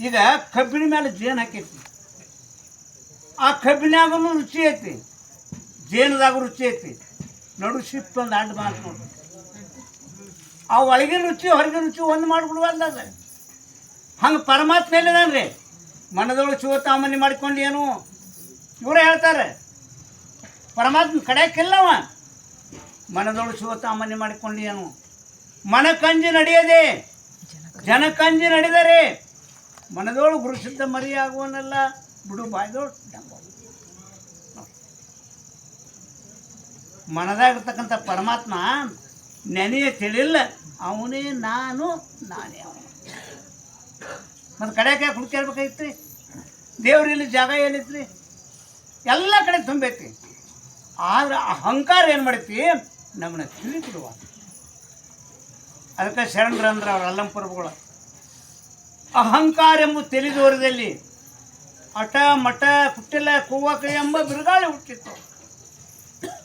ಈಗ ಕಬ್ಬಿನ ಮೇಲೆ ಜೇನು ಹಾಕೈತಿ. ಆ ಕಬ್ಬಿನಾಗೂ ರುಚಿ ಐತಿ. ಜೇನದಾಗ ರುಚಿ ಐತಿ. ನಡು ಸಿಪ್ಪು ಒಂದು ಅಡ್ಡ ಮಾತು ಆ ಒಳಗಿನ ರುಚಿ, ಹೊರಗಿನ ರುಚಿ ಒಂದು ಮಾಡಿಬಿಡುವಲ್ಲ ಅದು. ಹಂಗೆ ಪರಮಾತ್ಮ ಎಲ್ಲಿದಾನ್ರಿ? ಮನದೊಳಗೆ ಶಿವತಾಮನಿ ಮಾಡ್ಕೊಂಡು ಏನು? ಇವರೇ ಹೇಳ್ತಾರೆ. ಪರಮಾತ್ಮ ಕಡೆಯಕ್ಕಿಲ್ಲವ ಮನದೊಳಗೆ ಶಿವತಾಮನಿ ಮಾಡಿಕೊಂಡು ಏನು? ಮನಕಂಜಿ ನಡೆಯದೆ. ಜನಕಂಜಿ ನಡೆದರೆ. ಮನದೊಳು ಗುರುಸಿದ್ಧ ಮರಿಯಾಗುವನಲ್ಲ. ಬಿಡು ಬಾಯ್ದೋಳು ಮನದಾಗಿರ್ತಕ್ಕಂಥ ಪರಮಾತ್ಮ ನೆನೆಯ ತಿಳಿಲ್ಲ. ಅವನೇ ನಾನು, ನಾನೇ ಅವನು. ಮತ್ತು ಕಡೆಗೆ ಹುಡುಕಿರ್ಬೇಕಾಗಿತ್ತು ದೇವ್ರ ಇಲ್ಲಿ ಜಾಗ ಏನೈತ್ರಿ? ಎಲ್ಲ ಕಡೆ ತುಂಬೈತಿ ಆದ್ರೆ ಅಹಂಕಾರ ಏನು ಮಾಡೈತಿ? ನಮ್ಮನ್ನ ತಿಳಿಬಿಡುವ ಅದಕ್ಕೆ ಶರಣರು ಅಂದ್ರೆ ಅವ್ರ ಅಲ್ಲಂಪುರಗಳು ಅಹಂಕಾರ ಎಂಬ ತಿಳಿದೋರದಲ್ಲಿ ಅಟ ಮಠ ಹುಟ್ಟಿಲ್ಲ ಕೂವಕ ಎಂಬ ಬಿರುಗಾಳಿ ಹುಟ್ಟಿತ್ತು.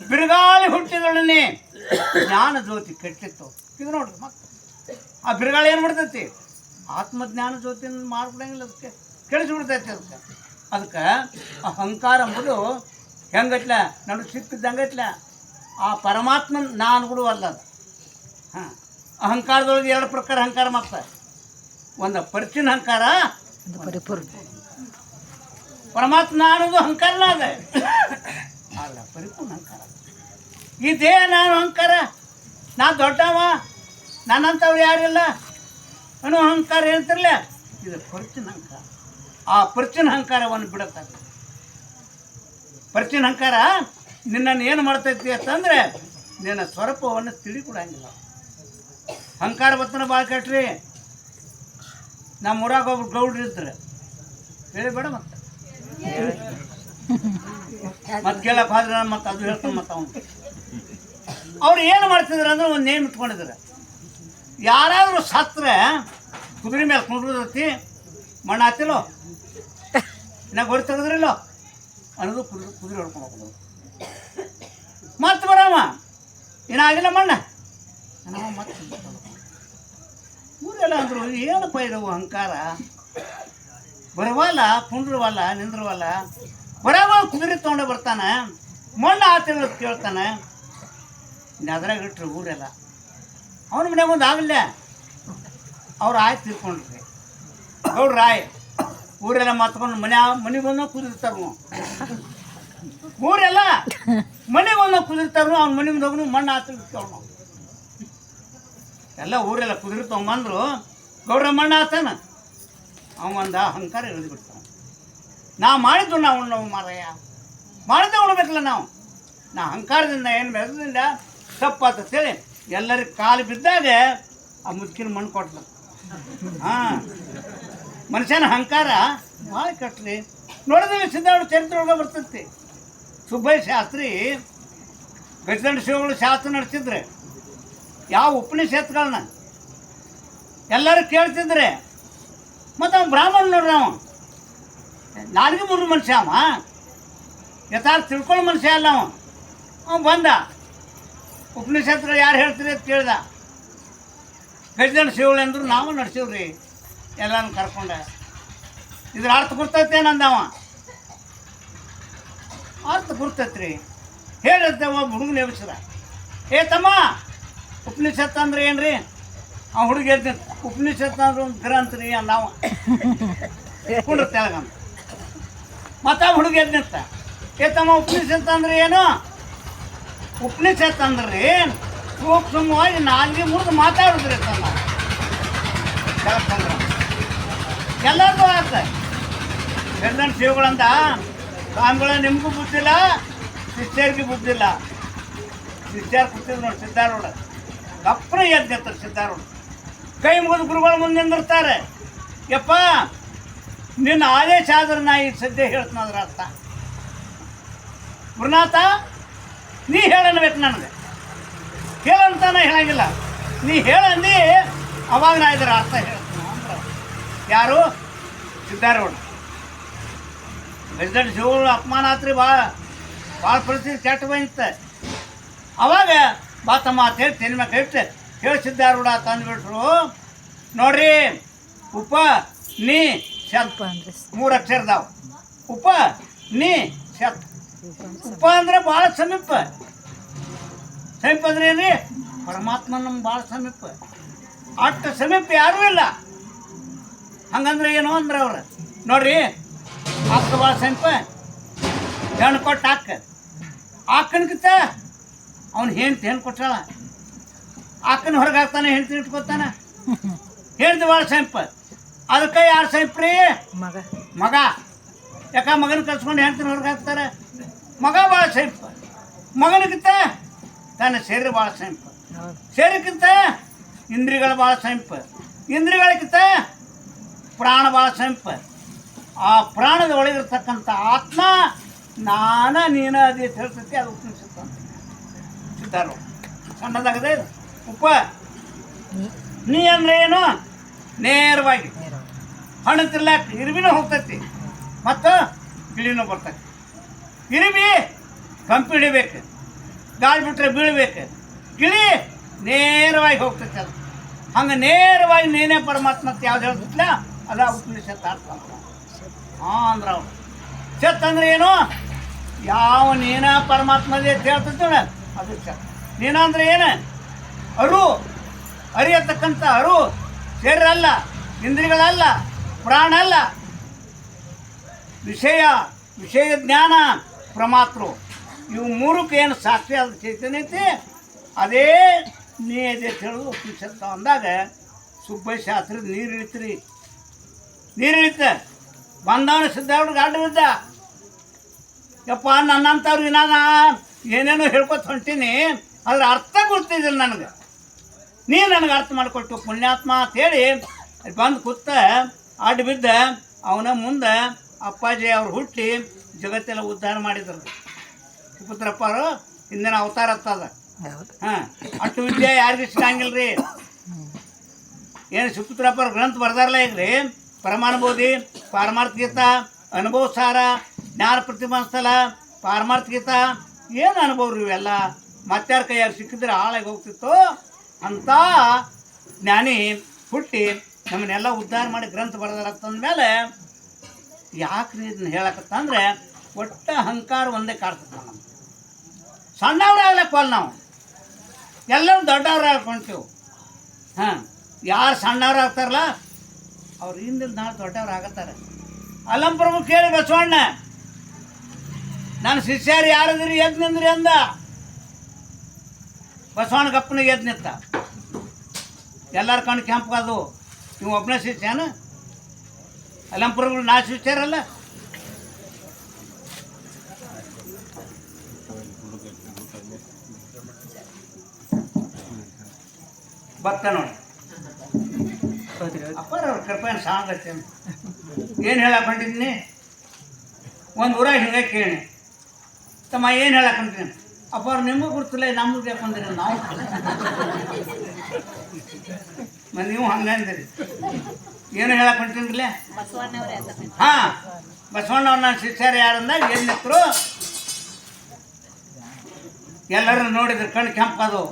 ಬಿರುಗಾಳಿ ಹುಟ್ಟಿದೊಡನೆ ಜ್ಞಾನ ಜ್ಯೋತಿ ಕೆಟ್ಟಿತ್ತು. ಇದು ನೋಡ್ರಿ ಮತ್ತೆ. ಆ ಬಿರುಗಾಳಿ ಏನು ಮಾಡ್ತೈತಿ? ಆತ್ಮಜ್ಞಾನ ಜ್ಯೋತಿನ ಮಾಡ್ಬಿಡಂಗಿಲ್ಲ ಅದಕ್ಕೆ. ಕೆಡಿಸ್ಬಿಡ್ತೈತಿ ಅದಕ್ಕೆ. ಅದಕ್ಕೆ ಅಹಂಕಾರ ಎಂಬುದು ಹೆಂಗಟ್ಲ ನಡು ಸಿಕ್ಕಿದ್ದಂಗಟ್ಲ ಆ ಪರಮಾತ್ಮನ ನಾನು ಕೂಡ ಅಲ್ಲ ಅದು. ಹಾಂ. ಅಹಂಕಾರದೊಳಗೆ ಎರಡು ಪ್ರಕಾರ ಅಹಂಕಾರ ಮತ್ತೆ ಒಂದು ಪರಿಚಿನ ಅಹಂಕಾರ ಒಂದು ಪರಿಪೂರ್ಣ. ಪರಮಾತ್ಮ ಅನ್ನೋದು ಅಹಂಕಾರ ಅದ. ಅಲ್ಲ ಪರಿಪೂರ್ಣ ಅಹಂಕಾರ. ಈ ದೇಹ ನಾನು ಅಹಂಕಾರ ನಾ ದೊಡ್ಡವ ನನ್ನಂಥವ್ರು ಯಾರಿಲ್ಲ ಅನ್ನೋ ಅಹಂಕಾರ ಹೇಳ್ತಿರ್ಲ ಇದು ಪರಿಚಿನ ಅಹಂಕಾರ. ಆ ಪರಿಚಿನ ಅಹಂಕಾರವನ್ನು ಬಿಡುತ್ತೆ ಪರಿಚಿನ ಅಹಂಕಾರ ನಿನ್ನನ್ನು ಏನು ಮಾಡ್ತೈತಿ ಅಂತಂದ್ರೆ ನಿನ್ನ ಸ್ವರೂಪವನ್ನು ತಿಳಿಕೊಡಂಗಿಲ್ಲ. ಅಹಂಕಾರ ಬತ್ತನ ಭಾಳ ಕೆಟ್ರಿ. ನಮ್ಮ ಊರಾಗ ಒಬ್ರು ಗೌಡ್ರು ಹೇಳಿ ಹೇಳಿಬೇಡ ಮತ್ತೆ. ಮತ್ತೆ ಕೇಳಕ್ ಹೋದ್ರೆ ನಾನು ಮತ್ತೆ ಅದು ಹೇಳ್ತಾನೆ ಮತ್ತೆ ಅವನು. ಅವ್ರು ಏನು ಮಾಡ್ತಿದ್ರು ಅಂದ್ರೆ ಒಂದು ನೇಮ್ ಇಟ್ಕೊಂಡಿದ್ರು. ಯಾರಾದರೂ ಸತ್ರೆ, ಕುದುರೆ ಮೇಲೆ ಕುಂಡ್ರದತಿ ಮಣ್ಣು ಹಾತಿಲ್ಲೋ ಇನ್ನ ಗೊರಿ ತೆಗೆದ್ರಿಲ್ಲೋ? ಅನ್ನೋದು ಕುದುರೆ ಕುದುರೆ ಹೊಡ್ಕೊಂಡು ಹೋಗೋದು ಮತ್ತೆ ಬರಮ್ಮ ಏನಾಗಿಲ್ಲ ಮಣ್ಣ? ನಾವು ಮತ್ತೆ ಊರೆಲ್ಲ ಅಂದರು, ಏನಪ್ಪ ಇದು ಅಹಂಕಾರ ಬರವಲ್ಲ ಕುಂಡ್ರವಲ್ಲ ನಿಂದ್ರವಲ್ಲ? ಬರವ ಕುದುರೆ ತೊಗೊಂಡೆ ಬರ್ತಾನೆ. ಮಣ್ಣು ಅಂತ ಕೇಳ್ತಾನೆ. ಅದ್ರಾಗ ಇಟ್ರು ಊರೆಲ್ಲ. ಅವನ ಮನೆಗೆ ಒಂದು ಆಗಲ್ಲ. ಅವ್ರು ಆಯ್ತು ತಿಳ್ಕೊಂಡ್ರಿ ಅವ್ರು ರಾಯ್, ಊರೆಲ್ಲ ಮಾತ್ಕೊಂಡು ಮನೆ ಮನೆಗೆ ಬಂದ ಕುದಿರ್ತಾರ ಊರೆಲ್ಲ ಮನೆಗೆ ಬಂದ ಕುದಿರ್ತಾರ ಅವ್ನ ಮನೆ ಮುಂದೆ ಹೋಗ್ನು ಮಣ್ಣು ಆತಿರ್ತಾವ ನಾವು ಎಲ್ಲ ಊರೆಲ್ಲ ಕುದುರೆ ತೊಗೊಂಬಂದ್ರು ಗೌರಮ್ಮಣ್ಣ ಆತನ. ಅವಂದ ಅಹಂಕಾರ ಇಳಿದು ಬಿಡ್ತಾನೆ. ನಾ ಮಾಡಿದ್ದು ನಾವು ನಾವು ಮಾರಯ್ಯ ಮಾಡಿದ್ದೆ ಉಣ್ಬೇಕಲ್ಲ ನಾವು. ನಾ ಅಹಂಕಾರದಿಂದ ಏನು ಬೆಳೆದಿಲ್ಲ ತಪ್ಪಾತ ಹೇಳಿ ಎಲ್ಲರಿಗೆ ಕಾಲು ಬಿದ್ದಾಗ ಆ ಮುದುಕಿನ ಮಣ್ಣು ಕೊಟ್ಲು. ಹಾಂ. ಮನುಷ್ಯನ ಅಹಂಕಾರ ಭಾಳ ಕಟ್ಲಿ. ನೋಡಿದ್ರೆ ಸಿದ್ಧಾವಣ ಚರಿತ್ರೆ ಒಳಗೆ ಬರ್ತೈತಿ. ಸುಬ್ಬಯ್ಯ ಶಾಸ್ತ್ರಿ ಗಜದಂಡ ಶಿವಗಳು ಶಾಸ್ತ್ರ ನಡೆಸಿದ್ರೆ. ಯಾವ ಉಪನಿಷತ್ಗಳನ್ನ ಎಲ್ಲರೂ ಕೇಳ್ತಿದ್ರೆ, ಮತ್ತು ಅವ್ನು ಬ್ರಾಹ್ಮಣ ನೋಡ್ರಿ ಅವ. ನಾಲ್ಕು ಮೂರು ಮನುಷ್ಯ ಅವ. ಯಥಾರ್ಥ ತಿಳ್ಕೊಳ್ಳೋ ಮನುಷ್ಯ ಅಲ್ಲ ಅವ. ಅವ್ನು ಬಂದ. ಉಪನಿಷತ್ಗಳು ಯಾರು ಹೇಳ್ತೀರಿ ಅಂತ ಕೇಳ್ದ. ಗಜದಂಡ ಶಿವಳು ಅಂದರು ನಾವು ನಡ್ಸೀವ್ರಿ ಎಲ್ಲರನ್ನು ಕರ್ಕೊಂಡೆ. ಇದ್ರ ಅರ್ಥ ಗುರ್ತೈತೇನಂದವ ಅರ್ಥ ಗುರ್ತೈತ್ರಿ. ಹೇಳಿದ್ದೆ ಒಬ್ಬ ಹುಡುಗನ ಎಬ್ಸರ. ಏ ತಮ್ಮ ಉಪನಿಷತ್ ಅಂದ್ರೆ ಏನ್ರಿ? ಆ ಹುಡುಗ ಹೇಳ್ತೀನಿ, ಉಪನಿಷತ್ ಅಂದ್ರೆ ಒಂದು ಗ್ರಂಥ ರೀ ನಾವು ಕುಂಡ್ರ ತೆಳಗಂತ ಮತ್ತ ಹುಡುಗ ಹೇಳ್ತಿಂತ ಏತಮ್ಮ ತಮ್ಮ, ಉಪನಿಷತ್ ಅಂದ್ರೆ ಏನು? ಉಪನಿಷತ್ ಅಂದ್ರೆ ಸೂಕ್ಷ್ಮವಾಗಿ ನಾಲ್ಗೆ ಮುರಿದು ಮಾತಾಡಿದ್ರಿ ತಮ್ಮ. ಎಲ್ಲರಿಗೂ ಆತ. ಗಂಡನ ಶಿವಗಳಂದ, ಸ್ವಾಮಿಗಳ ನಿಮಗೂ ಬುದ್ಧಿಲ್ಲ, ಶಿಷ್ಯರಿಗೆ ಬುದ್ಧಿಲ್ಲ. ಶಿಷ್ಯರು ಕೂತಿದ್ರು ನೋಡಿ, ಸಿದ್ಧಾರೂಢ. ಗಪ್ಪನ ಎದ್ದು ನಿಂತಾರೆ ಕೈ ಮುಗಿದು ಗುರುಗಳ ಮುಂದೆ ನಿಂದಿರ್ತಾರೆ. ಯಪ್ಪ, ನಿನ್ನ ಆದೇಶ ಆದ್ರೆ ನಾ ಈ ಸದ್ಯ ಹೇಳ್ತೀನಿ ಅದ್ರ ಅರ್ಥ. ಗುರುನಾಥ, ನೀ ಹೇಳನ್ಬೇಕು ನನಗೆ. ಹೇಳಂತ ನಾ ಹೇಳಂಗಿಲ್ಲ. ನೀ ಹೇಳಂದು ಅವಾಗ ನಾ ಇದರ ಅರ್ಥ ಹೇಳ್ತೀನಿ ಅಂದ್ರೆ. ಯಾರು? ಸಿದ್ಧಾರೂಢ. ಪ್ರೆಸಿಡೆಂಟ್ ಶಿವಗಳು ಅಪಮಾನ ಆತ್ರಿ ಭಾಳ ಭಾಳ ಪರಿಸ್ಥಿತಿ ಕೆಟ್ಟ ಬಂತ. ಅವಾಗ ಬಾತಮ್ಮ ಮಾತು ಹೇಳಿ ತೆನಿ ಮ್ಯಾಗ ಇಟ್ಟು ಹೇಳಿ ಸಿದ್ಧಾರೂಢ ತಂದುಬಿಟ್ರು ನೋಡ್ರಿ ಉಪ ನೀ ಶತ್. ಮೂರು ಅಕ್ಷರದಾವ ಉಪ ನೀ ಶತ್. ಉಪ ಅಂದ್ರೆ ಭಾಳ ಸಮೀಪ. ಸಮೀಪ ಅಂದ್ರೆ ಏನ್ರಿ? ಪರಮಾತ್ಮ ನಮ್ಗೆ ಭಾಳ ಸಮೀಪ. ಅಷ್ಟು ಸಮೀಪ ಯಾರೂ ಇಲ್ಲ. ಹಂಗಂದ್ರೆ ಏನು ಅಂದ್ರೆ ಅವ್ರು? ನೋಡ್ರಿ ಅಕ್ಕ ಭಾಳ ಸಮೀಪ. ಹೆಣ್ಣು ಕೊಟ್ಟು ಅಕ್ಕ ಅಕ್ಕನಕಿತ್ತ ಅವ್ನು ಹೆಂಡ್ತಿ ಹೆಣ್ಣು ಕೊಟ್ಟಾಳ ಅಕ್ಕನ ಹೊರಗೆ ಹಾಕ್ತಾನೆ ಹೆಂಡ್ತಿ ಇಟ್ಕೊತಾನ. ಹೆಂಡ್ತಿ ಭಾಳ ಸಂಪ. ಅದಕ್ಕೆ ಯಾರು ಸಮೀಪ ರೀ ಮಗ. ಮಗ. ಯಾಕ ಮಗನ ಕಲ್ಸ್ಕೊಂಡು ಹೆಂಡ್ತಿನ ಹೊರಗೆ ಹಾಕ್ತಾರೆ? ಮಗ ಭಾಳ ಸೈಂಪ. ಮಗನಿಗಿಂತ ತನ್ನ ಶರೀರ ಭಾಳ ಸೈಂಪ. ಶರೀರಕ್ಕಿಂತ ಇಂದ್ರಿಗಳು ಭಾಳ ಸೈಂಪ. ಇಂದ್ರಿಗಳಿಗಿಂತ ಪ್ರಾಣ ಭಾಳ ಸಂಪ. ಆ ಪ್ರಾಣದ ಒಳಗಿರ್ತಕ್ಕಂಥ ಆತ್ಮ ನಾನ ನೀನ ಅದೇ ಹೇಳ್ತೈತಿ ಅದು ಉಪನಿಷತ್ತು ಸಿದ್ಧಾರು ಸಣ್ಣದಾಗದೆ ಉಪ್ಪ. ನೀ ಅಂದ್ರೆ ಏನು? ನೇರವಾಗಿ. ಹಣ ಹಣ್ಣು ತಿರ್ಲಾಕ ಇರುವಿನೂ ಹೋಗ್ತೈತಿ. ಮತ್ತು ಗಿಳಿನೂ ಬರ್ತೈತಿ. ಇರುವಿ ಕಂಪಿ ಹಿಡಿಬೇಕು. ಗಾಳಿ ಬಿಟ್ರೆ ಬೀಳ್ಬೇಕು. ಗಿಳಿ ನೇರವಾಗಿ ಹೋಗ್ತೈತಿ ಅದು. ಹಂಗೆ ನೇರವಾಗಿ ನೀನೇ ಪರಮಾತ್ಮ ಯಾವ್ದು ಹೇಳ್ತಿಲ್ಲ ಅದ ಉಪನಿಷತ್ ಅರ್ಥ ಹಾಂ ಅಂದ್ರೆ ಅವ್ರು ಸತ್ ಅಂದ್ರೆ ಏನು? ಯಾವ ನೀನ ಪರಮಾತ್ಮದೇ ಅಂತ ಹೇಳ್ತಿದ್ದಲ್ಲ ಅದು ನೀನ ಅಂದ್ರೆ ಏನು? ಅರು. ಅರಿಯತಕ್ಕಂಥ ಅರು. ಶರೀರ ಅಲ್ಲ ಇಂದ್ರಿಗಳಲ್ಲ ಪ್ರಾಣ ಅಲ್ಲ ವಿಷಯ ವಿಷಯ ಜ್ಞಾನ, ಪ್ರಮಾತೃ. ಇವು ಮೂರಕ್ಕೆ ಏನು ಸಾಕ್ಷಿ ಆದ ಚೈತನ್ಯ ಐತಿ? ಅದೇ ನೀ ಇದೆ ತಿಳಿದು ಉಪನಿಷತ್ತು ಅಂದಾಗ ಸುಬ್ಬಯ್ಯ ಶಾಸ್ತ್ರಿ ನೀರು ಇಳಿತ್ರಿ. ನೀರು ಇಳಿತ. ಬಂದವನ ಸಿದ್ಧಾರ್ಥ ಅಡ್ಡ ಬಿದ್ದ ಯಪ್ಪ ನನ್ನಂಥವ್ರಿಗೆ ನಾನು. ಏನೇನೋ ಹೇಳ್ಕೊತ ಹೊಂಟೀನಿ ಅದ್ರ ಅರ್ಥ ಗೊತ್ತಿದ್ದಿಲ್ಲ ನನಗೆ. ನೀ ನನಗೆ ಅರ್ಥ ಮಾಡಿಕೊಟ್ಟು ಪುಣ್ಯಾತ್ಮ ಅಂತೇಳಿ ಹೇಳಿ ಬಂದು ಕೂತ ಅಡ್ಡ ಬಿದ್ದ ಅವನ ಮುಂದೆ ಅಪ್ಪಾಜಿ ಅವ್ರು ಹುಟ್ಟಿ ಜಗತ್ತೆಲ್ಲ ಉದ್ಧಾರ ಮಾಡಿದ್ರು. ಪುತ್ರಪ್ಪ ಅವರು ಹಿಂದಿನ ಅವತಾರ ಹತ್ತದ ಹಾಂ ಅಷ್ಟು ವಿದ್ಯೆ ಯಾರಿಗೂ ಸಿಗಂಗಿಲ್ಲ ರೀ ಏನು ಸುಪುತ್ರಪ್ಪ ಅವ್ರ ಗ್ರಂಥ ಬರ್ದಾರಲ್ಲ ಈಗ ರೀ ಪರಮಾನುಭೂತಿ ಗೀತಾ ಅನುಭವ ಸಾರ ಜ್ಞಾನ ಪ್ರತಿಮಾ ಸ್ಥಳ ಪಾರಮಾರ್ಥಿಕತ ಏನು ಅನುಭವ ರೀ ಇವೆಲ್ಲ? ಮತ್ತಾರ ಕೈಯಾರು ಸಿಕ್ಕಿದ್ರೆ ಹಾಳಾಗಿ ಹೋಗ್ತಿತ್ತು? ಅಂತ ಜ್ಞಾನಿ ಹುಟ್ಟಿ ನಮ್ಮನ್ನೆಲ್ಲ ಉದ್ಧಾರ ಮಾಡಿ ಗ್ರಂಥ ಮೇಲೆ ಯಾಕೆ ರೀ ಇದನ್ನ ಹೇಳಕತ್ತ ಅಂದ್ರೆ ಒಟ್ಟ ಅಹಂಕಾರ ಒಂದೇ ಕಾಡ್ತದೆ ನಮ್ಮ ಸಣ್ಣವ್ರು ಆಗ್ಲಕ್ಕಲ್ಲ ನಾವು. ಎಲ್ಲರೂ ದೊಡ್ಡವ್ರು ಆಗ್ಕೊಂತೀವಿ. ಹಾಂ, ಯಾರು ಸಣ್ಣವ್ರು ಆಗ್ತಾರಲ್ಲ, ಅವ್ರು ಹಿಂದಿಲ್ ನಾಳೆ ದೊಡ್ಡವ್ರು ಆಗತ್ತಾರೆ. ಅಲ್ಲಂ ಪ್ರಭು ಕೇಳಿ ಬಸವಣ್ಣ. ನನ್ನ ಶಿಷ್ಯರು ಯಾರದ್ರಿ ಎದ್ ನಿಂದ್ರಿ ಅಂದ? ಬಸವಣ್ಣ ಕಪ್ಪನ ಎದ್ ನಿಂತ. ಎಲ್ಲರ ಕಣ್ಣು ಅದು ನೀವು ಒಬ್ಬನೇ ಶಿಷ್ಯನ? ಅಲಂಪುರಗಳು ನಾ ಶಿಷ್ಯರಲ್ಲ? ಭಕ್ತ ನೋಡಿ. ಅಪ್ಪಾರ ಅವ್ರ ಸಾಂಗತ್ತೆ. ಏನು ಹೇಳಕ್ ಹೊಂಟಿದ್ದೀನಿ ಒಂದು ಊರಾಗ ಹಿಂಗೆ ಕೇಳಿ ತಮ್ಮ ಏನು ಹೇಳಕ್ಕಂತೀನಿ? ಅಪ್ಪ ಅವ್ರು ನಿಮಗೂ ಗುರ್ತಿಲ್ಲ ನಮ್ಗೆ ಬೇಕು ಅಂದ್ರೆ ನಾವು. ಮತ್ತೆ ನೀವು ಹಂಗೆ ಅಂದಿರಿ. ಏನು ಹೇಳಕ್ಕಂತೀನಿ ಹೊಂಟಿನ್ರಲ್ಲ ಹಾಂ ಬಸವಣ್ಣವ್ರ ನನ್ನ ಶಿಷ್ಯರು ಯಾರಂದಾಗ ಏನು ನಿಂತರು ಎಲ್ಲರೂ ನೋಡಿದ್ರು ಕಣ್ಣು ಕೆಂಪದು.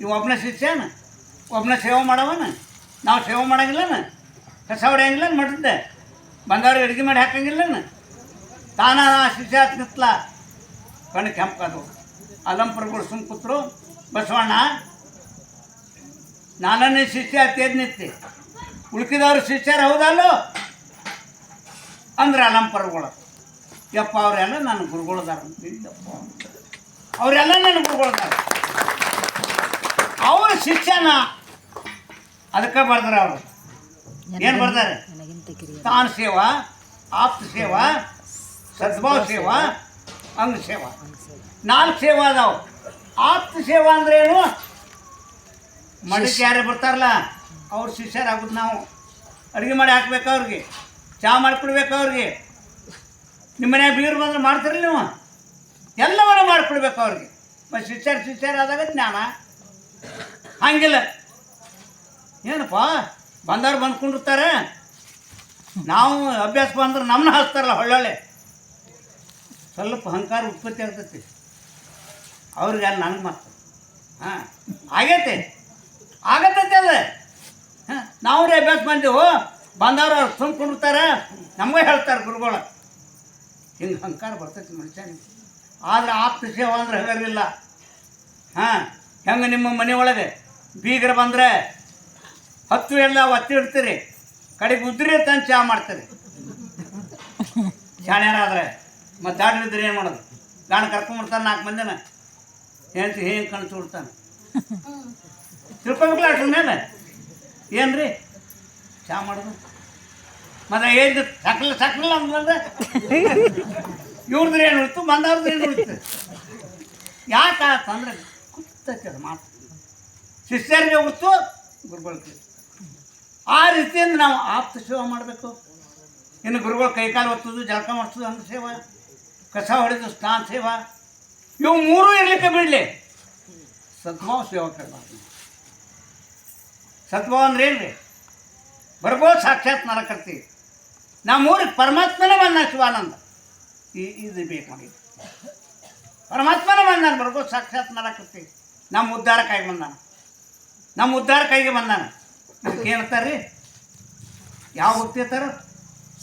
ಇವು ಒಬ್ಬನ ಶಿಷ್ಯನ ಒಬ್ಬನ ಸೇವೆ ಮಾಡವನ. ನಾವು ಸೇವೆ ಮಾಡೋಂಗಿಲ್ಲನ? ಕಸ ಹೊಡೆಯಂಗಿಲ್ಲ ಮಠದ್ದೆ? ಬಂದವ್ರಿಗೆ ಅಡುಗೆ ಮಾಡಿ ಹಾಕಂಗಿಲ್ಲನ? ತಾನ ಶಿಷ್ಯ ನಿತ್ಲ ಕಣ್ಣು ಕೆಂಪದು ಅಲಂಪುರಗಳು ಸುಮ್ ಕೂತ್ರು ಬಸವಣ್ಣ ನಾನೇ ಶಿಷ್ಯ ತೇದ್ ನಿತ್ತಿ ಉಳ್ಕಿದವ್ರು ಶಿಷ್ಯರು ಹೌದಲ್ಲೋ? ಅಂದ್ರೆ ಅಲಂಪುರಗಳು. ಯಪ್ಪ ಅವರೆಲ್ಲ ನನ್ನ ಗುರುಗಳದಾರ ಇಲ್ಲಪ್ಪ. ಅವರೆಲ್ಲ ನನ್ನ ಗುರುಗಳದಾರ ಅವ್ರ ಶಿಷ್ಯನ. ಅದಕ್ಕೆ ಬರ್ತಾರೆ ಅವರು. ಏನು ಬರ್ತಾರೆ? ತಾನು ಸೇವಾ ಆಪ್ತ ಸೇವಾ ಸದ್ಭಾವ ಸೇವಾ ಅಂಗ ಸೇವಾ ನಾಲ್ಕು ಸೇವಾ ಅದಾವ. ಆಪ್ತ ಸೇವಾ ಅಂದ್ರೆ ಏನು? ಮಡಿಕೆ ಯಾರೇ ಬರ್ತಾರಲ್ಲ, ಅವ್ರ ಶಿಷ್ಯರಾಗೋದು ನಾವು. ಅಡುಗೆ ಮಾಡಿ ಹಾಕ್ಬೇಕು ಅವ್ರಿಗೆ. ಚಹಾ ಮಾಡಿಕೊಡ್ಬೇಕು ಅವ್ರಿಗೆ. ನಿಮ್ಮ ಮನ್ಯಾಗ ಬೀರು ಬಂದ್ರೆ ಮಾಡ್ತೀರಲ್ಲ ನೀವು? ಎಲ್ಲವನ್ನ ಮಾಡಿಕೊಡ್ಬೇಕು ಅವ್ರಿಗೆ. ಮತ್ತು ಶಿಷ್ಯರು ಶಿಷ್ಯರ್ ಆದಾಗ ಜ್ಞಾನ. ಹಂಗಿಲ್ಲ. ಏನಪ್ಪ? ಬಂದವ್ರು ಬಂದ್ಕೊಂಡಿರ್ತಾರೆ. ನಾವು ಅಭ್ಯಾಸ ಬಂದ್ರೆ ನಮ್ಮನ್ನ ಹಚ್ತಾರಲ್ಲ ಹೊಳ್ಳೊಳ್ಳೆ. ಸ್ವಲ್ಪ ಅಹಂಕಾರ ಉತ್ಪತ್ತಿ ಆಗ್ತೈತಿ. ಅವ್ರಿಗೆ ಅಲ್ಲಿ ನನಗೆ ಮಾತು ಹಾಂ, ಆಗೈತೆ. ಆಗತ್ತೈತೆ ಅದು. ಹಾಂ ನಾವು ಅಭ್ಯಾಸ ಬಂದೆವು ಬಂದವರು ಅವ್ರು ತುಂಬಿಕೊಂಡಿರ್ತಾರೆ ನಮಗೂ ಹೇಳ್ತಾರೆ ಗುರುಗಳು. ಹಿಂಗೆ ಅಹಂಕಾರ ಬರ್ತೈತಿ ಮನುಷ್ಯನಿಗೆ ಆದ್ರೆ ಆಪ್ತ ಸೇವ ಅಂದ್ರೆ ಹಗರಿಲ್ಲ ಹಾಂ, ಹೆಂಗೆ ನಿಮ್ಮ ಮನೆಯೊಳಗೆ ಬೀಗರು ಬಂದರೆ ಹತ್ತು ಎಲ್ಲ ಒತ್ತಿ ಇಡ್ತೀರಿ. ಕಡೆಗೆ ಉದ್ರಿ ತಂದು ಚಹಾ ಮಾಡ್ತೀರಿ. ಶಾಣ್ಯರಾದ್ರೆ. ಮತ್ತು ಆಡಿದ್ರೆ ಏನು ಮಾಡೋದು? ಗಾಣ ಕರ್ಕೊಂಡ್ಬಿಡ್ತಾನೆ ನಾಲ್ಕು ಮಂದಿನ. ಹೇಳ್ತಿ ಹೇಗೆ ಕಣ್ಣು ಬಿಡ್ತಾನೆ ತಿಳ್ಕೊಬೇಕಲ್ಲ ಅಷ್ಟು ಮೇಲೆ? ರೀ ಚಾ ಮಾಡೋದು? ಮತ್ತೆ ಏನು ಸಕಲ ಸಕಲ ಅಂದ್ರೆ ಇವ್ರದ್ದು ಏನು ಉಳಿತು ಬಂದವ್ರದ್ದು ಏನು ಉಳಿತು? ಯಾಕೆ ಅಂತಂದ್ರೆ ಮಾತು ಶಿಷ್ಯರಿಗೆ ಉಳಿತು, ಗುರುಗಳಿಗೆ. ಆ ರೀತಿಯಿಂದ ನಾವು ಆಪ್ತ ಸೇವೆ ಮಾಡಬೇಕು. ಇನ್ನು ಗುರುಗಳು ಕೈಕಾಲು ಒತ್ತೋದು ಜಳಕ ಮಾಡಿಸೋದು ಅಂದ್ರೆ ಸೇವಾ ಕಸ ಹೊಡೆದು ಸ್ನಾನ ಸೇವಾ. ಇವು ಮೂರೂ ಇರ್ಲಿಕ್ಕೆ ಬಿಡಲಿ. ಸದ್ಭಾವ ಸೇವಕರಬಾರ್ದು ಸದ್ಭಾವ ಅಂದ್ರೆ ಏನ್ರಿ? ಬರ್ಬೋದು ಸಾಕ್ಷಾತ್ ನರಕರ್ತಿ. ನಮ್ಮೂರಿಗೆ ಪರಮಾತ್ಮನ ಬಂದ ಶಿವಾನಂದ. ಈ ಇದು ಬೇಕು ನಮಗೆ ಪರಮಾತ್ಮನ ಬಂದಾನ ಬರ್ಬೋದು ಸಾಕ್ಷಾತ್ ನರಕರ್ತಿ. ನಮ್ಮ ಉದ್ಧಾರ ಕೈಗೆ ಬಂದಾನ. ನಮ್ಮ ಉದ್ಧಾರ ಕೈಗೆ ಬಂದಾನ. ಇದಕ್ಕೆ ಏನಂತಾರೆ ರೀ ಯಾವ ಭಕ್ತಿ ಅಂತಾರ?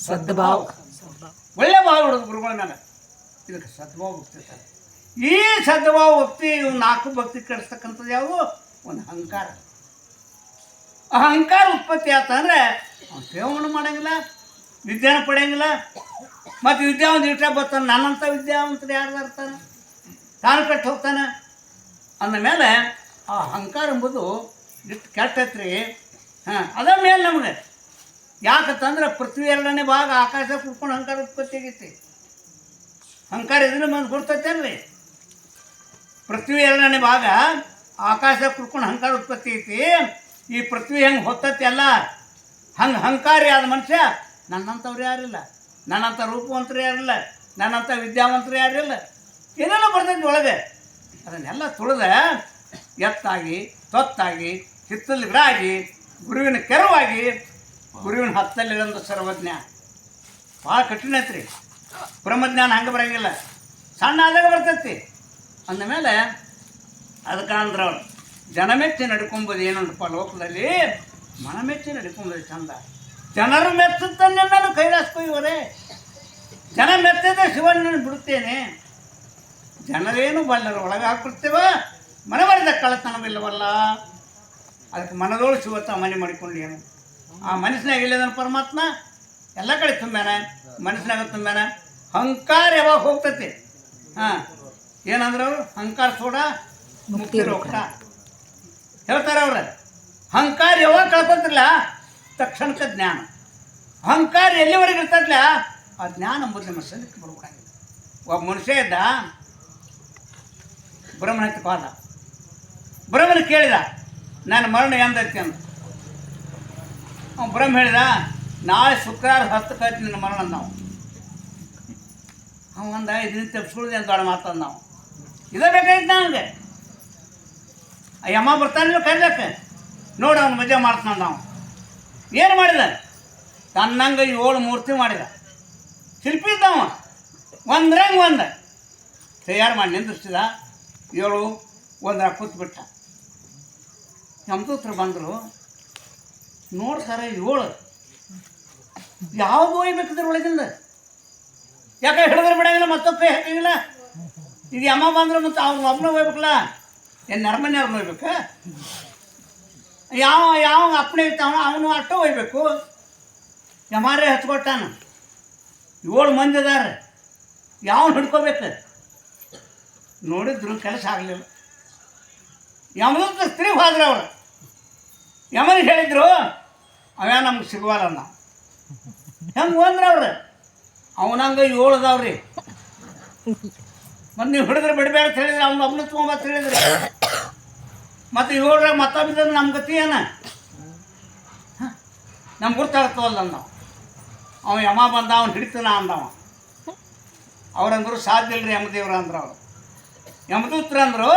ಸದ್ಭಾವ. ಒಳ್ಳೆ ಭಾವ ಬಿಡೋದು ಗುರುಗಳ ಮೇಲೆ ಇದಕ್ಕೆ ಸದ್ಭಾವ ಭಕ್ತಿ ಅಂತಾರೆ. ಈ ಸದ್ಭಾವ ಭಕ್ತಿ ಇವು ನಾಲ್ಕು ಭಕ್ತಿ ಕೆಡಿಸ್ತಕ್ಕಂಥದ್ದು ಯಾವುದು? ಒಂದು ಅಹಂಕಾರ. ಅಹಂಕಾರ ಉತ್ಪತ್ತಿ ಆತಂದ್ರೆ ಅವ್ನು ಸೇವನೆ ಮಾಡಂಗಿಲ್ಲ ವಿದ್ಯಾನ ಪಡೆಯಂಗಿಲ್ಲ ಮತ್ತು ವಿದ್ಯಾವಂತ ಇಟ್ಟ ಬರ್ತಾನೆ ನನ್ನಂಥ ವಿದ್ಯಾವಂತರು ಯಾರು ಬರ್ತಾನೆ ತಾನು ಕಟ್ಟಿ ಹೋಗ್ತಾನೆ. ಅಂದಮೇಲೆ ಆ ಅಹಂಕಾರ ಎಂಬುದು ಇಷ್ಟು ಕೆಟ್ಟೈತ್ರಿ ಹಾಂ ಅದ ಮೇಲೆ ನಮಗೆ ಯಾಕಂತಂದ್ರೆ ಪೃಥ್ವಿ ಎರಡನೇ ಭಾಗ ಆಕಾಶ ಕುಡ್ಕೊಂಡು ಅಹಂಕಾರ ಉತ್ಪತ್ತಿ ಆಗೈತಿ. ಅಹಂಕಾರ ಇದನ್ನ ಗುರ್ತೈತೆ ಗುರ್ತೈತೇನ್ರಿ ಪೃಥ್ವಿ ಎರಡನೇ ಭಾಗ. ಆಕಾಶ ಕುಡ್ಕೊಂಡು ಅಹಂಕಾರ ಉತ್ಪತ್ತಿ ಐತಿ. ಈ ಪೃಥ್ವಿ ಹೆಂಗೆ ಹೊತ್ತೈತಿ ಅಲ್ಲ? ಹಂಗೆ ಅಹಂಕಾರಿ ಆದ ಮನುಷ್ಯ ನನ್ನಂಥವ್ರು ಯಾರಿಲ್ಲ. ನನ್ನಂಥ ರೂಪವಂತರು ಯಾರಿಲ್ಲ. ನನ್ನಂಥ ವಿದ್ಯಾವಂತರು ಯಾರಿಲ್ಲ. ಏನೆಲ್ಲ ಬರ್ತೈತಿ ಒಳಗೆ. ಅದನ್ನೆಲ್ಲ ತುಳಿದ ಎತ್ತಾಗಿ, ತೊತ್ತಾಗಿ, ಹಿತ್ತಲಿಗರಾಗಿ, ಗುರುವಿನ ಕೆರವಾಗಿ, ಗುರುವಿನ ಹತ್ತಲ್ಲಿರೋಂಥ ಸರ್ವಜ್ಞ. ಭಾಳ ಕಠಿಣ ಐತ್ರಿ. ಬ್ರಹ್ಮಜ್ಞಾನ ಹಂಗೆ ಬರಂಗಿಲ್ಲ. ಸಣ್ಣ ಆದಾಗ ಬರ್ತೈತಿ. ಅಂದಮೇಲೆ ಅದಕ್ಕೆ ಅಂದ್ರೆ ಅವ್ರು ಜನಮೆಚ್ಚಿ ನಡ್ಕೊಂಬೋದು ಏನಂದ್ರಪ್ಪ ಲೋಕದಲ್ಲಿ. ಮನಮೆಚ್ಚಿ ನಡ್ಕೊಂಬೋದು ಚಂದ. ಜನರು ಮೆಚ್ಚುತ್ತನ್ನೇ ನಾನು ಕೈಲಾಸ್ಕೊಯ್ಯವರೇ ಜನ ಮೆತ್ತಿದ್ರೆ ಶಿವನನ್ನು ಬಿಡುತ್ತೇನೆ. ಜನರೇನು ಬಲ್ಲರು, ಒಳಗೆ ಹಾಕ್ಬಿಡ್ತೇವ. ಮನೆ ಬರೆದ ಕಳ್ಳತನವಿಲ್ಲವಲ್ಲ. ಅದಕ್ಕೆ ಮನದೋಳು ಶಿವತ್ತ ಮನೆ ಮಾಡಿಕೊಂಡು ಏನು? ಆ ಮನಸ್ಸಿನಾಗ ಇಲ್ಲದನ ಪರಮಾತ್ಮ ಎಲ್ಲ ಕಡೆ ತುಂಬ್ಯಾನ ಮನಸ್ಸಿನಾಗ ತುಂಬ್ಯಾನ ಅಹಂಕಾರ ಯಾವಾಗ ಹೋಗ್ತೈತಿ? ಹಾಂ ಏನಂದ್ರೆ ಅವರು? ಅಹಂಕಾರ ಸೋಡ ಮುಕ್ತಿ ರೋಗ. ಹೇಳ್ತಾರೆ ಅವ್ರ. ಅಹಂಕಾರ ಯಾವಾಗ ಕಳ್ಕೊಂತಿಲ್ಲ? ತಕ್ಷಣಕ್ಕೆ ಜ್ಞಾನ. ಅಹಂಕಾರ ಎಲ್ಲಿವರೆಗೆ ಇರ್ತದ್ಲ ಆ ಜ್ಞಾನ ಮೊದಲು ಮನುಷ್ಯನಕ್ಕೆ ಬರ್ಬೇಕಾಗಿಲ್ಲ ಒಬ್ಬ ಮನುಷ್ಯ ಇದ್ದ ಬ್ರಹ್ಮನ ಪಾದ ಹೋದ ಬ್ರಹ್ಮನ ಕೇಳಿದ ನನ್ನ ಮರಣ ಎಂದೈತಿ ಅಂತ ಅವ್ನು ಬ್ರಹ್ಮ ಹೇಳಿದ ನಾಳೆ ಶುಕ್ರವಾರ ಕಳ್ತೀನಿ ನಿನ್ನ ಮರಣ ನಾವು. ಅವ ಅಂದ ಇದನ್ನ ತಪ್ಪಿಸ್ಕೊಳ್ಳೋದು ಅಂತ ದೊಡ್ಡ ಮಾತಂದ ನಾವು. ಇದೇ ಬೇಕಾಗಿತ್ತು ನನಗೆ. ಆ ಯಮ್ಮ ಬರ್ತಾನಿಲ್ಲ ಕರ್ಲಕ್ಕೆ ನೋಡಿ ಅವ್ನು ಮಜಾ ಮಾಡ್ತಾನ ನಾವು ಏನು ಮಾಡಿದ? ತನ್ನಂಗೆ ಏಳು ಮೂರ್ತಿ ಮಾಡಿದ. ಶಿಲ್ಪಿ ಇದ್ದವ ಒಂದ್ರಂಗೆ ಒಂದು. ತಯಾರು ಮಾಡಿ ನಿಂದಿಸ್ತಿದ ಏಳು ಒಂದರ ಕೂತ್ಬಿಟ್ಟ. ಯಮದೂತ್ರ ಬಂದರು. ನೋಡ್ತಾರೆ ಏಳು. ಯಾವ ಒಯ್ಬೇಕಿದ್ರ ಒಳಗಿಂದ? ಯಾಕೆ ಹಿಡಿದ್ರೆ ಬಿಡಂಗಿಲ್ಲ ಮತ್ತೊಬ್ಬ ಕೈ ಹಾಕಂಗಿಲ್ಲ. ಇದು ಯಮ ಬಂದ್ರೆ ಮತ್ತೆ ಅವ್ರ ಒಬ್ಬನ ಹೋಗ್ಬೇಕಲ್ಲ? ಏನು ನರಮನೆ ಅವ್ರನ್ನ ಹೋಗ್ಬೇಕ ಯಾವ ಯಾವ ಅಪ್ಪನೆ ಇರ್ತಾವ ಅವನು ಅಷ್ಟು ಹೋಗ್ಬೇಕು. ಯಮಾರೇ ಹಚ್ಕೊಟ್ಟಾನ ಏಳು ಮಂದಿ ಅದಾರ ಯಾವ ಹಿಡ್ಕೋಬೇಕು? ನೋಡಿದ್ರು ಕೆಲಸ ಆಗಲಿಲ್ಲ. ಯಮದೂತ ಸ್ತ್ರೀ ಹೋದ್ರೆ ಅವರು. ಯಮನಿಗೆ ಹೇಳಿದ್ರು ಅವ್ಯಾ ನಮ್ಗೆ ಸಿಗುವಲ್ಲ ನಾವು ಹೆಂಗೆ ಹೋದ್ರೆ ಅವ್ರು? ಅವನಂಗೆ ಏಳು ಅದಾವ್ರಿ. ಮತ್ತು ನೀವು ಹಿಡಿದ್ರೆ ಬಿಡಬೇಡ ಹೇಳಿದ್ರೆ ಅವ್ನು ಒಬ್ಬನ ತೊಗೊಂಬತ್ತು ಹೇಳಿದ್ರಿ ಮತ್ತು ಏಳ್ರಾಗ ಮತ್ತೊಬ್ಬಿದ್ರೆ ನಮ್ಮ ಗತಿ ಏನ? ನಮ್ಗೆ ಗುರ್ತಾಗ್ತವಲ್ಲ ನಾವು ಅವ ಯಮ ಬಂದ, ಅವ್ನು ಹಿಡಿತಾನ ಅಂದವ. ಅವ್ರಂದ್ರು ಸಾಧ್ಯ ಇಲ್ರಿ ಯಮದೇವ್ರ ಅಂದ್ರು ಅವ್ರು. ಯಮದೂತ್ರ ಅಂದ್ರು,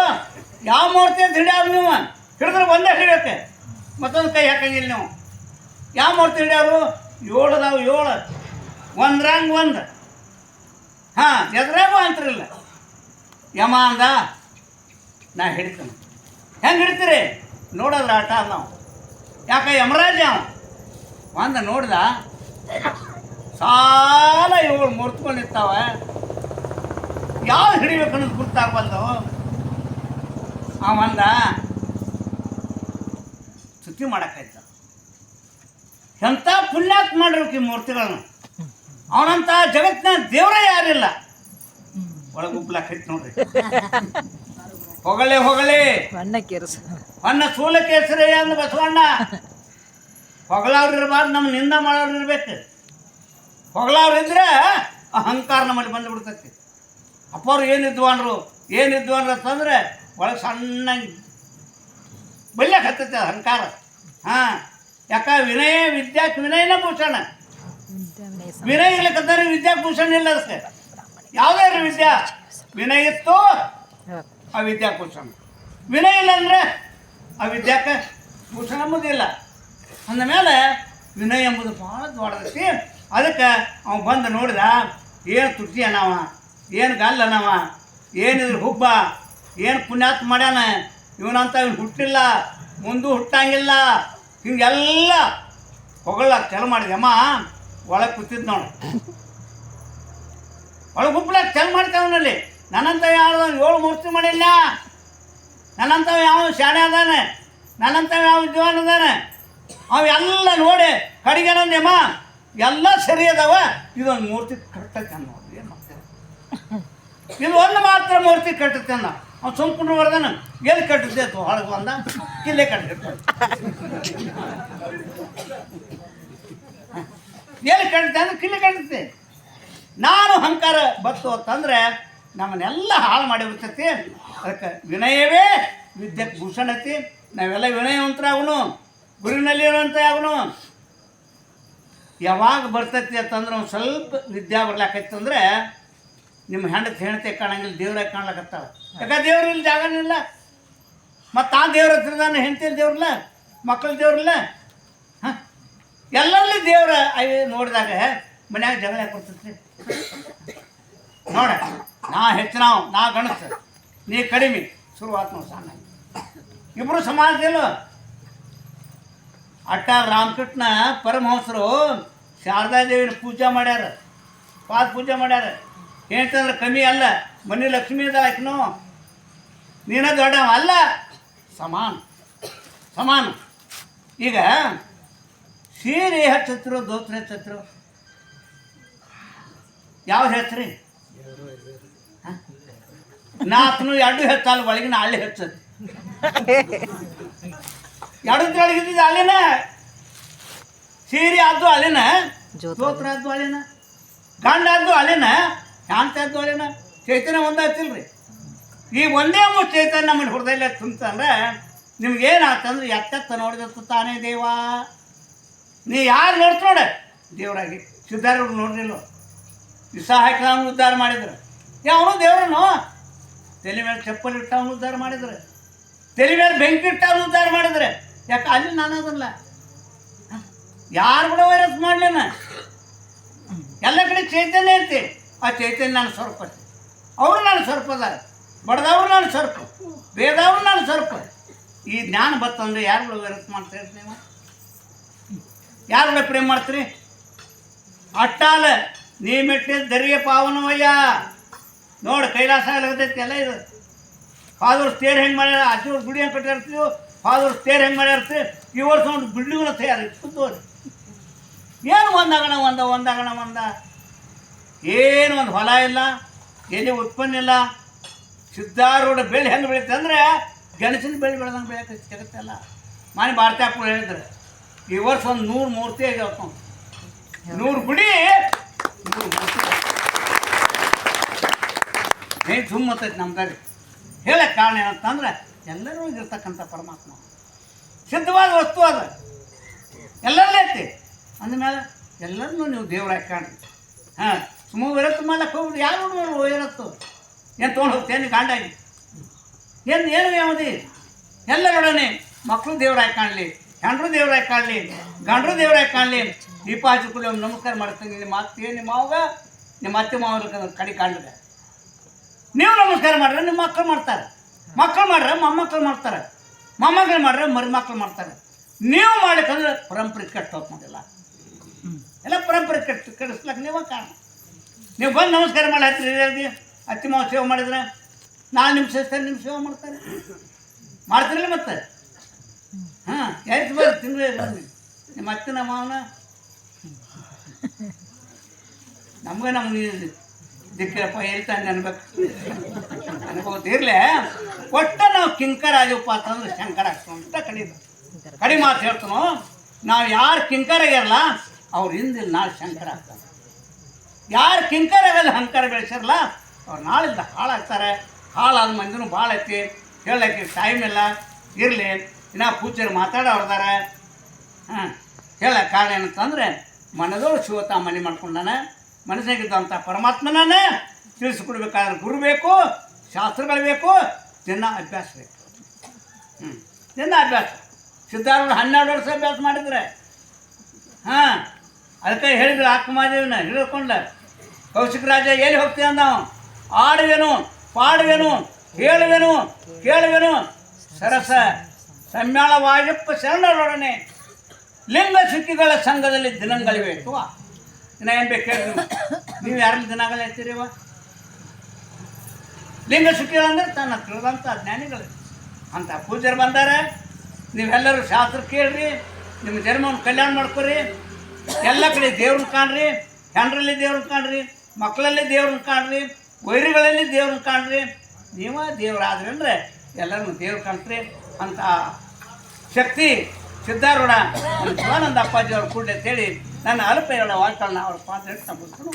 ಯಾವ ಮೂರ್ತಿ ಅಂತ ಹಿಡಿಯವ್ರು ನೀವು? ಹಿಡಿದ್ರೆ ಒಂದೇ ಹಿಡಿಯುತ್ತೆ ಮತ್ತೊಂದು ಕೈ ಹಾಕಂಗಿಲ್ಲ ನೀವು. ಯಾವ ಮೂರ್ತಿ ಹಿಡಿಯಾರು ಏಳು ಅದಾವು, ಏಳು. ಒಂದ್ರಂಗೆ ಒಂದು. ಹಾಂ, ಎದ್ರಾಗೂ ಅಂತಿರಲಿಲ್ಲ ಯಮ ಅಂದ ನಾ ಹಿಡಿತೀನಿ. ಹೆಂಗೆ ಹಿಡಿತೀರಿ? ನೋಡೋದ್ರ ಆಟ ಅಲ್ಲ ನಾವು ಯಾಕೆ, ಯಮರಾಜ ಅವ? ಒಂದು ನೋಡ್ದ. ಸಾಲ ಇವುಗಳು ಮುರ್ತ್ಕೊಂಡಿರ್ತಾವ. ಯಾವ ಹಿಡಿಬೇಕು ಅನ್ನೋದು ಗುರ್ತಾಗ್ಬಲ್ದು ಅವಂದ ಸ್ತುತಿ ಮಾಡಕ್ಕಾಯ್ತ ಎಂಥ ಪುಣ್ಯಾತ್ ಮಾಡಿರ್ಬೇಕು ಈ ಮೂರ್ತಿಗಳನ್ನ. ಅವನಂತ ಜಗತ್ತಿನ ದೇವರೇ ಯಾರಿಲ್ಲ? ಒಳಗೆ ಉಪ್ಲಾಕೈತಿ ನೋಡ್ರಿ. ಹೊಗಳೇ ಹೊಗಳೇ ಹೊನ್ನ ಕೇಸರಿ ಹೊನ್ನ ಸೂಲ ಕೇಸರಿ ಅಂದ ಬಸವಣ್ಣ. ಹೊಗಳವ್ರು ಇರಬಾರ್ದು ನಮ್ಮ ನಿಂದ ಮಾಡೋರು ಇರ್ಬೇಕು. ಹೊಗಳವ್ರು ಇದ್ರೆ ಅಹಂಕಾರ ನಮ್ಮಲ್ಲಿ ಬಂದು ಬಿಡ್ತೈತಿ ಅಪ್ಪವ್ರು ಏನು ಇದ್ದ್ವಾಂದ್ರೆ ಅಂತಂದ್ರೆ ಒಳಗೆ ಸಣ್ಣ ಬೆಳ್ಳಕ್ಕೆ ಹತ್ತೈತೆ ಅಹಂಕಾರ. ಹಾಂ ಯಾಕ ವಿನಯ ವಿದ್ಯಾಕ್ ವಿನಯನ ಭೂಷಣ ವಿನಯ ಇರ್ಲಿಕ್ಕಂದ್ರೆ ವಿದ್ಯಾಭೂಷಣ ಇಲ್ಲ ಅಷ್ಟೇ. ಯಾವುದೇ ವಿದ್ಯಾ? ವಿನಯ ಇತ್ತು ಆ ವಿದ್ಯಾಭೂಷಣ ವಿನಯ ಇಲ್ಲ ಅಂದ್ರೆ ಆ ವಿದ್ಯಾಕ ಭೂಷಣ ಎಂಬುದಿಲ್ಲ ಅಂದ ಮೇಲೆ ವಿನಯ ಎಂಬುದು ಭಾಳ ದೊಡ್ಡದೈತಿ. ಅದಕ್ಕೆ ಅವ ಬಂದು ನೋಡಿದ, ಏನು ತುಟ್ಟಿ ಅನ್ನವ ಏನು ಗಲ್ಲ ಅನ್ನವ ಏನಿದ್ರು ಹುಬ್ಬ, ಏನು ಪುಣ್ಯಾತ್ ಮಾಡ್ಯಾನ, ಇವನಂತ ಇವನು ಹುಟ್ಟಿಲ್ಲ, ಮುಂದೂ ಹುಟ್ಟಂಗಿಲ್ಲ, ಹಿಂಗೆಲ್ಲ ಹೊಗಳ ಮಾಡಿದೆ ಅಮ್ಮ ಒಳಗೆ ಕೂತಿದ್ ನೋಡು. ಒಳಗೆ ಗುಂಪಲ ಚೆಂದ ಮಾಡ್ತಾವನಲ್ಲಿ ನನ್ನಂತ ಯಾವ ಏಳು ಮೂರ್ತಿ ಮಾಡಿಲ್ಲ. ನನ್ನಂತ ಯಾವ ಶಾಣೆ ಅದಾನೆ. ನನ್ನಂತ ಯಾವ ಜೀವನ ಅದಾನೆ. ಅವೆಲ್ಲ ನೋಡಿ ಕಡೆಗೆ ನಂದೇಮ್ಮ ಎಲ್ಲ ಸರಿ ಅದಾವ. ಇದೊಂದು ಮೂರ್ತಿ ಕಟ್ಟೈತೆ ಅನ್ನೋದು ಏನು ಮಾಡ್ತೇವೆ ಇದು ಒಂದು ಮಾತ್ರ ಮೂರ್ತಿ ಕಟ್ಟುತ್ತೆ ಅಂದ ಅವ್ನು ಸುಮ್ಕೊಂಡು ಬರ್ದಾನ, ಎಲ್ಲಿ ಅಥವಾ ಹೊಳಗೆ ಬಂದ, ಇಲ್ಲೇ ಕಟ್ಟಿರ್ತಾನೆ ಎಲ್ಲಿ ಕಾಣುತ್ತೆ ಅಂದ್ರೆ ಕಿಲ್ಲಿ ಕಾಣುತ್ತೆ. ನಾನು ಅಹಂಕಾರ ಬತ್ತು ಅಂತಂದ್ರೆ ನಮ್ಮನ್ನೆಲ್ಲ ಹಾಳು ಮಾಡಿ ಅದಕ್ಕೆ ವಿನಯವೇ ವಿದ್ಯೆ ಭೂಷಣ ಐತಿ ನಾವೆಲ್ಲ ವಿನಯವಂತರಾಗನು, ಗುರಿನಲ್ಲಿ ಇರುವಂತ ಅವನು ಯಾವಾಗ ಬರ್ತೈತಿ ಅಂತಂದ್ರೆ ಒಂದು ಸ್ವಲ್ಪ ವಿದ್ಯಾ ಬರ್ಲಾಕೈತಿ ಅಂದ್ರೆ ನಿಮ್ಮ ಹೆಂಡತಿ ಹೆಂಡತಿ ಕಾಣಂಗಿಲ್ಲ ದೇವ್ರಾಗಿ ಕಾಣ್ಲಕತ್ತಾವ ಯಾಕೆ ದೇವ್ರು ಇಲ್ಲಿ ಜಾಗನೂ ಇಲ್ಲ. ಮತ್ತು ಆ ದೇವ್ರ ನಾನು ಹೆಂಡತಿ ದೇವ್ರಲ್ಲ ಮಕ್ಕಳ ದೇವ್ರಲ್ಲ ಎಲ್ಲರಲ್ಲಿ ದೇವರ ಅಯ್ಯ ನೋಡಿದಾಗ ಮನ್ಯಾಗ ಜಗಳ ಕೊಡ್ತೈತಿ ನೋಡ, ನಾ ಹೆಚ್ಚು ನಾವು ನಾ ಗಣಸ ನೀ ಕಡಿಮೆ, ಶುರುವಾತ್ ನಾವು ಸಣ್ಣ. ಇಬ್ಬರು ಸಮಾಜದಲ್ಲ ಅಟ್ಟ ರಾಮಕೃಷ್ಣ ಪರಮಹಂಸರು ಶಾರದಾದೇವಿನ ಪೂಜೆ ಮಾಡ್ಯಾರ. ಪಾದ ಪೂಜೆ ಮಾಡ್ಯಾರ. ಹೇಳ್ತಂದ್ರೆ ಕಮ್ಮಿ ಅಲ್ಲ, ಮನೆ ಲಕ್ಷ್ಮೀ ಅದ ನೀನ ದೊಡ್ಡವ ಅಲ್ಲ, ಸಮಾನ ಸಮಾನ. ಈಗ ಸೀರೆ ಹಚ್ಚತ್ರು ದೋತ್ರ ಹಚ್ಚತ್ರು ಯಾವ್ದು ಹೆಚ್ರಿ ನಾಲ್ಕನು ಎರಡು ಹೆಚ್ಚಲ್ಲ ಒಳಗಿನ ಹಳ್ಳಿ ಹೆಚ್ಚದು ಎರಡು ಇದ್ದಿದ್ದು ಅಲ್ಲಿನ? ಸೀರೆ ಆದ್ದು ಅಲ್ಲಿನ? ಸ್ತೋತ್ರ ಆದ್ದು ಅಲ್ಲಿನ? ಗಂಡ ಆದ್ದು ಅಲ್ಲಿನ? ಶಾಂತ ಆದ್ದು ಅಲ್ಲಿನ? ಚೈತನ್ಯ ಒಂದಾಯ್ತಿಲ್ರಿ ಈ ಒಂದೇ ಒಂದು ಚೈತನ್ಯ ನಮ್ಮ ಹೃದಯ ನಿಮ್ಗೆ ಏನಾಗ್ತಂದ್ರೆ ಎತ್ತೆತ್ತ ನೋಡಿದ ತಾನೇ ದೇವ. ನೀ ಯಾರು ನೋಡ್ತು ನೋಡ? ದೇವರಾಗಿ. ಸಿದ್ಧಾರೂಢ ನೋಡ್ರಿಲ್ಲ ವಿಸಾಹಕ ಅವನು ಉದ್ಧಾರ ಮಾಡಿದ್ರು. ಯಾವನು ದೇವ್ರನು? ತಲೆ ಮೇಲೆ ಚಪ್ಪಲಿ ಇಟ್ಟ ಅವನು ಉದ್ಧಾರ ಮಾಡಿದ್ರು. ತಲೆ ಮೇಲೆ ಬೆಂಕಿ ಇಟ್ಟ ಉದ್ಧಾರ ಮಾಡಿದ್ರೆ. ಯಾಕೆ, ಅಲ್ಲಿ ನಾನು ಅದಲ್ಲ. ಯಾರು ಕೂಡ ವೈರಸ್ ಮಾಡ್ಲೇನ ಎಲ್ಲ ಕಡೆ ಚೈತನ್ಯ ಐತಿ. ಆ ಚೈತನ್ಯ ನಾನು ಸ್ವರೂಪ ಅವರು ನಾನು ಸ್ವರೂಪ ಅದಾರ. ಬಡ್ದವ್ರು ನಾನು ಸ್ವರೂಪ. ಬೇದವ್ರು ನಾನು ಸ್ವರೂಪ. ಈ ಜ್ಞಾನ ಬತ್ತಂದ್ರೆ ಯಾರು ಕೂಡ ವೈರಸ್ ಮಾಡ್ತಾ ಇರ್ತೀವಿ ನೀವು ಯಾರು ಕೂಡ ಪ್ರೇಮ ಮಾಡ್ತೀರಿ? ಅಟ್ಟಾಲ ನೀ ಮೆಟ್ಟಿದ ದರಿಯ ಪಾವನವಯ್ಯ. ನೋಡು, ಕೈಲಾಸ ಆಗತೈತಿ ಎಲ್ಲ ಇದು. ಫಾದರ್ ತೇರ್ ಹೆಂಗೆ ಮಾಡ್ಯಾರ? ಆಚೂರು ಗುಡಿ ಹೆಂಗೆ ಕಟ್ಟಿರ್ತೀವಿ ಫಾದರ್ ತೇರ್ ಹೆಂಗೆ ಮಾಡ್ಯಾರ್ತೀವಿ ಈ ವರ್ಷ ಒಂದು ಬಿಲ್ಡಿಂಗ್ನ ತಯಾರಿ ಕುಂದೋರಿ ಏನು ಒಂದಾಗಣ ಒಂದ ಒಂದಾಗಣ ಒಂದ? ಏನು ಒಂದು ಹೊಲ ಇಲ್ಲ ಎಲ್ಲಿ ಉತ್ಪನ್ನ ಇಲ್ಲ. ಸಿದ್ಧಾರೂಢ ಬೆಳೆ ಹೆಂಗೆ ಬೆಳೀತಂದ್ರೆ, ಗೆಣಸಿನ ಬೆಳೆ ಬೆಳೆದಂಗೆ ಬೆಳೆಯಕ್ಕೆ ಜಗತ್ತೆಲ್ಲ. ಮಾನಿ ಭಾರತ ಹೇಳಿದ್ರೆ. ಈ ವರ್ಷ ಒಂದು ನೂರು ಮೂರ್ತಿ ಆಗ್ಯಾವ ನೋಡು. ನೂರು ಗುಡಿ. ನೂರು ಮೂರ್ತಿ. ಏನ್ ನಮ್ಮ ದಾರಿ ಹೇಳಕ್ಕೆ ಕಾರಣ ಏನಂತಂದ್ರೆ ಎಲ್ಲರೂ ಇರ್ತಕ್ಕಂಥ ಪರಮಾತ್ಮ. ಸಿದ್ಧವಾದ ವಸ್ತು ಅದ. ಎಲ್ಲರಲ್ಲೇ ಐತಿ. ಅಂದಮೇಲೆ ಎಲ್ಲರನ್ನೂ ನೀವು ದೇವರಾಗಿ ಕಾಣಿ. ಹಾಂ ಸುಮ್ಮ ಇರತ್ತು ಮಾಡಕ್ಕೆ ಹೋಗ್ಬಿಟ್ಟು ಯಾರು ನೋಡ್ಬೋದು ಇರತ್ತು ಏನು ತೊಗೊಂಡು ಹೋಗ್ತೇನೆ ಗಾಂಡಾಗಿ? ಏನು ಏನು ಯಾವುದೇ ಎಲ್ಲರೊಡನೆ ಮಕ್ಕಳು ದೇವರಾಗಿ ಕಾಣಲಿ. ಹೆಂಡ್ರು ದೇವರಾಗಿ ಕಾಣಲಿ. ಗಂಡ್ರು ದೇವರಾಯ ಕಾಣಲಿ. ದೀಪ ಹಚ್ಚಿಕೊಳ್ಳಿ ಒಂದು ನಮಸ್ಕಾರ ಮಾಡ್ತೀನಿ ನಿಮ್ಮ ಅತ್ತೆ, ನಿಮ್ಮ ಮಾವಾಗ, ನಿಮ್ಮ ಅತ್ತೆ ಮಾವ ಕಡೆ ಕಾಣ್ಲಿದೆ ನೀವು ನಮಸ್ಕಾರ ಮಾಡ್ರೆ ನಿಮ್ಮ ಮಕ್ಕಳು ಮಾಡ್ತಾರೆ. ಮಕ್ಕಳು ಮಾಡ್ರೆ ಮೊಮ್ಮಕ್ಕಳು ಮಾಡ್ತಾರೆ. ಮೊಮ್ಮಕ್ಕಳು ಮಾಡ್ರೆ ಮರಿ ಮಕ್ಕಳು ಮಾಡ್ತಾರೆ. ನೀವು ಮಾಡ್ಲಿಕ್ಕಂದ್ರೆ ಪರಂಪರೆ ಕೆಟ್ಟ ಹೋಗ್ತದಿಲ್ಲ ಎಲ್ಲ ಪರಂಪರೆ ಕೆಟ್ಟು, ಕೆಡಿಸ್ಲಕ್ಕೆ ನೀವೇ ಕಾರಣ. ನೀವು ಬಂದು ನಮಸ್ಕಾರ ಮಾಡಿ ಹಿರಿಯರಿಗೆ ಅತ್ತಿ ಮಾವ ಸೇವೆ ಮಾಡಿದ್ರೆ ನಾಲ್ಕು ನಿಮಿಷ ಇರ್ತಾರೆ ನಿಮ್ಮ ಸೇವೆ ಮಾಡ್ತಾರೆ ಮಾಡ್ತಿರಲ್ಲ ಮತ್ತೆ? ಹಾಂ ಯಾರಿಗೆ ಬರ್ರಿ ತಿಂಗಳು ಬನ್ನಿ ನಿಮ್ಮ ಅತ್ತಿನ ಮಾವನ ನಮಗೆ ನಮ್ಗೆ ದಿಕ್ಕರಪ್ಪ ಹೇಳ್ತಾನೆ ಅನ್ಬೇಕು ಅನ್ಕೋತ ಇರ್ಲೆ ಒಟ್ಟ ನಾವು ಕಿಂಕರ ಆದಿವಪ್ಪ ಅಂತಂದ್ರೆ ಶಂಕರ ಆಗ್ತಾವ ಅಂತ ಕಡಿದು ಕಡಿ ಮಾತು ಹೇಳ್ತಾನೋ ನಾವು ಯಾರು ಕಿಂಕರ ಆಗ್ಯಾರಲ್ಲ ಅವ್ರ ಹಿಂದಿಲ್ ನಾಳೆ ಶಂಕರ ಆಗ್ತಾರೆ ಯಾರು ಕಿಂಕರ ಆಗಲ್ಲ ಅಹಂಕಾರ ಬೆಳೆಸಿರಲ್ಲ ಅವ್ರು ನಾಳಿಂದ ಹಾಳಾಗ್ತಾರೆ ಹಾಳಾದ ಮಂದಿನೂ ಭಾಳ ಐತಿ ಹೇಳಕ್ಕೆ ಟೈಮ್ ಇಲ್ಲ ಇರಲಿ ಇನ್ನ ಮಾತಾಡ ಹೊಡೆದಾರ ಹಾಂ, ಹೇಳ ಕಾರಣ ಏನಂತಂದ್ರೆ, ಮನದೋಳು ಶಿವತ ಮನೆ ಮಾಡ್ಕೊಂಡಾನ ಮನಸ್ಸಾಗಿದ್ದಂಥ ಪರಮಾತ್ಮನೇ ತಿಳಿಸ್ಕೊಡ್ಬೇಕಾದ್ರೆ ಗುರು ಬೇಕು, ಶಾಸ್ತ್ರಗಳು ಬೇಕು, ದಿನ ಅಭ್ಯಾಸ ಬೇಕು. ಹ್ಞೂ ದಿನ ಅಭ್ಯಾಸ. ಸಿದ್ಧಾರೂಢ ಹನ್ನೆರಡು ವರ್ಷ ಅಭ್ಯಾಸ ಮಾಡಿದ್ರೆ, ಹಾಂ, ಅದಕ್ಕೆ ಹೇಳಿದ್ರು ಆತ್ಮದೇವಿನ ಹಿಡ್ಕೊಂಡ ಕೌಶಿಕ ರಾಜ ಎಲ್ಲಿ ಹೋಗ್ತೀಯ ನಾವು ಆಡುವೆನು, ಪಾಡುವೆನು, ಹೇಳುವೆನು, ಕೇಳುವೆನು, ಸರಸ. ಸಮ್ಯಾಳವಾಯಪ್ಪ ಶರಣರೊಡನೆ ಲಿಂಗ ಸಿಕ್ಕಿಗಳ ಸಂಘದಲ್ಲಿ ದಿನಗಳಿವೆ ಅಥವಾ ದಿನ ಏನು ಬೇಕು ನೀವು. ಯಾರಲ್ಲಿ ದಿನಗಳ ಹೇಳ್ತೀರಿವ ಲಿಂಗ ಸಿಕ್ಕಿಗಳಂದ್ರೆ ತನ್ನ ತಿಳಿದಂಥ ಜ್ಞಾನಿಗಳು. ಅಂತ ಪೂಜರು ಬಂದಾರೆ. ನೀವೆಲ್ಲರೂ ಶಾಸ್ತ್ರ ಕೇಳ್ರಿ, ನಿಮ್ಮ ಜನ್ಮವನ್ನು ಕಲ್ಯಾಣ ಮಾಡ್ಕೊರಿ. ಎಲ್ಲ ಕಡೆ ದೇವ್ರನ್ನ ಕಾಣ್ರಿ ಹೆಂಡ್ರಲ್ಲಿ ದೇವ್ರನ್ನ ಕಾಣ್ರಿ, ಮಕ್ಕಳಲ್ಲಿ ದೇವ್ರನ್ನ ಕಾಣ್ರಿ, ವೈರಿಗಳಲ್ಲಿ ದೇವ್ರನ್ನ ಕಾಣ್ರಿ. ನೀವ ದೇವ್ರಾದ್ರಿ ಅಂದ್ರೆ ಎಲ್ಲರೂ ದೇವ್ರು ಕಾಣ್ತ್ರಿ. ಅಂತ ಶಕ್ತಿ ಸಿದ್ಧಾರೂಢ ಶಿವಾನಂದ ಅಪ್ಪಾಜಿ ಅವ್ರ ಕೂಡ ಅಂತೇಳಿ ನನ್ನ ಅಲ್ಪ ಎರಡು ವಾಕ್ಯಗಳನ್ನ ಅವ್ರ ಪಾತ್ರ ಬಿಟ್ಬಿಟ್ಟು